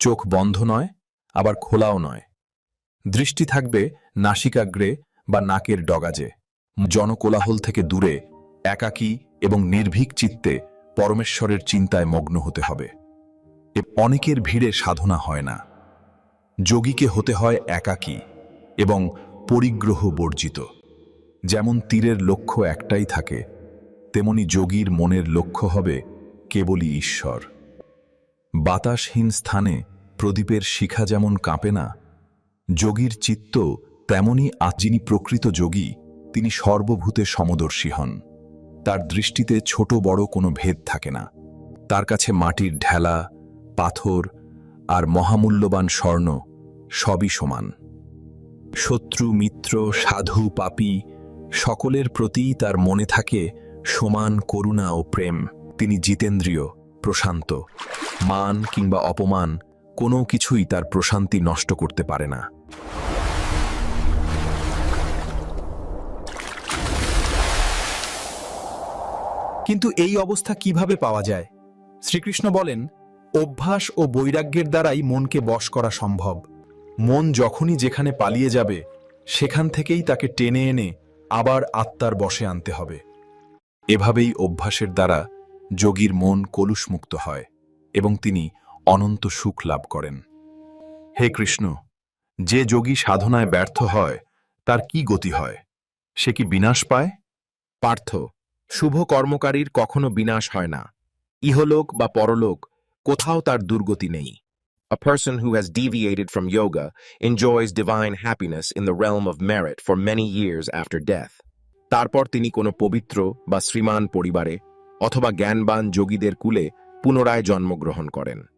চোখ বন্ধ নয়, আবার খোলাও নয়। দৃষ্টি থাকবে নাসিকাগ্রে বা নাকের ডগাজে। জনকোলাহল থেকে দূরে, একাকী এবং নির্ভীক চিত্তে পরমেশ্বরের চিন্তায় মগ্ন হতে হবে। এ অনেকের ভিড়ে সাধনা হয় না। যোগীকে হতে হয় একাকী এবং পরিগ্রহ বর্জিত। যেমন তীরের লক্ষ্য একটাই থাকে, তেমনি যোগীর মনের লক্ষ্য হবে কেবলই ঈশ্বর। বাতাসহীন স্থানে প্রদীপের শিখা যেমন কাঁপে না, যোগীর চিত্ত তেমনি আজ যিনি প্রকৃত যোগী, তিনি সর্বভূতে সমদর্শী হন। তার দৃষ্টিতে ছোট বড় কোনো ভেদ থাকে না। তার কাছে মাটির ঢেলা, পাথর আর মহামূল্যবান স্বর্ণ সবই সমান। শত্রু, মিত্র, সাধু, পাপী সকলের প্রতিই তার মনে থাকে সমান করুণা ও প্রেম। তিনি জিতেন্দ্রীয়, প্রশান্ত। মান কিংবা অপমান কোনো কিছুই তার প্রশান্তি নষ্ট করতে পারে না। কিন্তু এই অবস্থা কীভাবে পাওয়া যায়? শ্রীকৃষ্ণ বলেন, অভ্যাস ও বৈরাগ্যের দ্বারাই মনকে বশ করা সম্ভব। মন যখনই যেখানে পালিয়ে যাবে, সেখান থেকেই তাকে টেনে এনে আবার আত্মার বশে আনতে হবে। এভাবেই অভ্যাসের দ্বারা যোগীর মন কলুষমুক্ত হয়। এবং তিনি অনন্ত সুখ লাভ করেন। হে কৃষ্ণ, যে যোগী সাধনায় ব্যর্থ হয়, তার কি গতি হয়? সে কি বিনাশ পায়? পার্থ, শুভ কর্মকারীর কখনো বিনাশ হয় না। ইহলোক বা পরলোক, কোথাও তার দুর্গতি নেই। A person who has deviated from yoga enjoys divine happiness in the realm of merit for many years after death. তারপর তিনি কোনো পবিত্র বা শ্রীমান পরিবারে অথবা জ্ঞানবান যোগীদের কুলে পুনরায় জন্মগ্রহণ করেন।